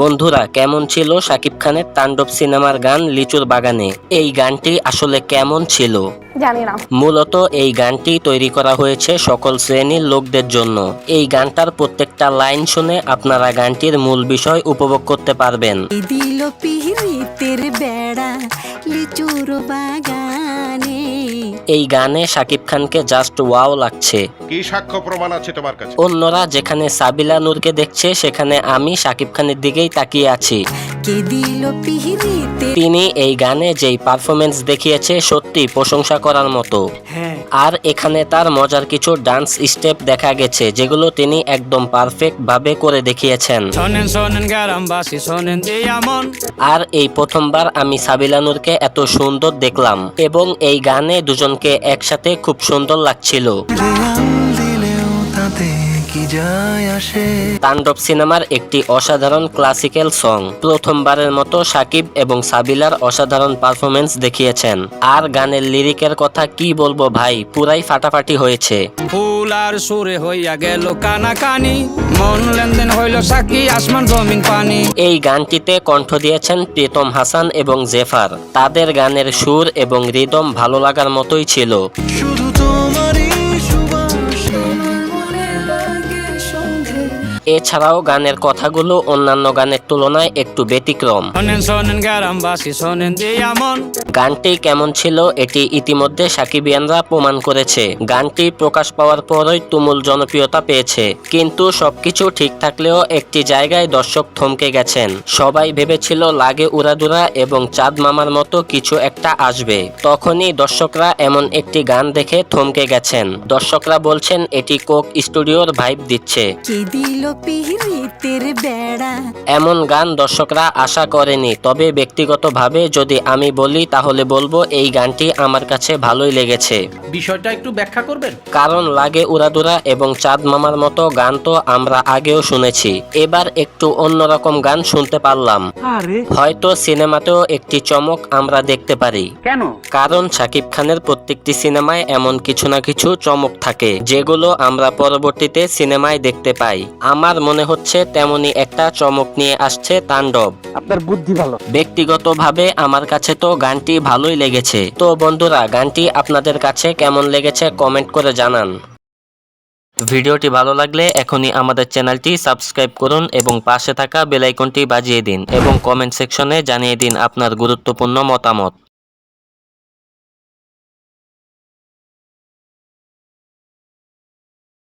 বন্ধুরা কেমন ছিল শাকিব খানের তাণ্ডব সিনেমার গান লিচুর বাগানে? এই গানটি আসলে কেমন ছিল? জানি না। মূলত এই গানটি তৈরি করা হয়েছে সকল শ্রেণির লোকদের জন্য। এই গানটার প্রত্যেকটা লাইন শুনে আপনারা গানটির মূল বিষয় উপভোগ করতে পারবেন। দিল পিহিতের বেড়া লিচুর বাগানে। এই গানে শাকিব খানকে জাস্ট ওয়াও লাগছে। কি সাক্ষ্য প্রমাণ আছে তোমার কাছে? অন্যরা যেখানে সাবিলা নূরকে দেখছে সেখানে আমি শাকিব খানের দিকেই তাকিয়ে আছি। কে দিল পিহিতে তিনি এই গানে যেই পারফরমেন্স দেখিয়েছে সত্যি প্রশংসা করার মতো। আর এখানে তার মজার কিছু ডান্স স্টেপ দেখা গেছে যেগুলো তিনি একদম পারফেক্ট ভাবে করে দেখিয়েছেন। আর এই প্রথমবার আমি সাবিলা নূরকে এত সুন্দর দেখলাম। এবং এই গানে দুজনকে একসাথে খুব সুন্দর লাগছিল। তাণ্ডব সিনেমার একটি অসাধারণ ক্লাসিক্যাল সং প্রথমবারের মতো সাকিব এবং সাবিলার অসাধারণ পারফরমেন্স দেখিয়েছেন। আর গানের লিরিকের কথা কি বলব ভাই, পুরাই ফাটাফাটি হয়েছে। ফুল আর সুরে হইয়া গেল কানা কানি মন লেনদেন সাক্ষী আসমান জমিন পানি। এই গানটিতে কণ্ঠ দিয়েছেন প্রীতম হাসান এবং জেফার। তাদের গানের সুর এবং রিদম ভালো লাগার মতোই ছিল। এছাড়াও গানের কথাগুলো অন্যান্য গানের তুলনায় একটু ব্যতিক্রম। গানটি কেমন ছিল এটি ইতিমধ্যে সাকিবিয়ানরা প্রমাণ করেছে। গানটি প্রকাশ পাওয়ার পরই তুমুল জনপ্রিয়তা পেয়েছে। কিন্তু সবকিছু ঠিক থাকলেও একটি জায়গায় দর্শক থমকে গেছেন। সবাই ভেবেছিল লাগে উড়াদুরা এবং চাঁদ মামার মতো কিছু একটা আসবে। তখনই দর্শকরা এমন একটি গান দেখে থমকে গেছেন। দর্শকরা বলছেন এটি কোক স্টুডিওর ভাইব দিচ্ছে। বেড়া। এমন গান দর্শকরা আশা করেনি তবে ব্যক্তিগতভাবে যদি আমি বলি তাহলে বলব এই গানটি আমার কাছে ভালোই লেগেছে। বিষয়টা একটু ব্যাখ্যা করবেন? কারণ লাগে উড়াদুরা এবং চাঁদ মামার মতো গান তো আমরা আগেও শুনেছি। এবার একটু অন্যরকম গান শুনতে পারলাম। হয়তো সিনেমাতেও একটি চমক আমরা দেখতে পারি। কেন? কারণ শাকিব খানের প্রত্যেকটি সিনেমায় এমন কিছু না কিছু চমক থাকে যেগুলো আমরা পরবর্তীতে সিনেমায় দেখতে পাই। আমার মনে হচ্ছে তেমনি একটা চমক নিয়ে আসছে তাণ্ডব। আপনার বুদ্ধি ভালো। ব্যক্তিগতভাবে আমার কাছে তো গানটি ভালোই লেগেছে। তো বন্ধুরা গানটি আপনাদের কাছে কেমন লেগেছে কমেন্ট করে জানান। ভিডিওটি ভালো লাগলে এখনই আমাদের চ্যানেলটি সাবস্ক্রাইব করুন এবং পাশে থাকা বেল আইকনটি বাজিয়ে দিন এবং কমেন্ট সেকশনে জানিয়ে দিন আপনার গুরুত্বপূর্ণ মতামত।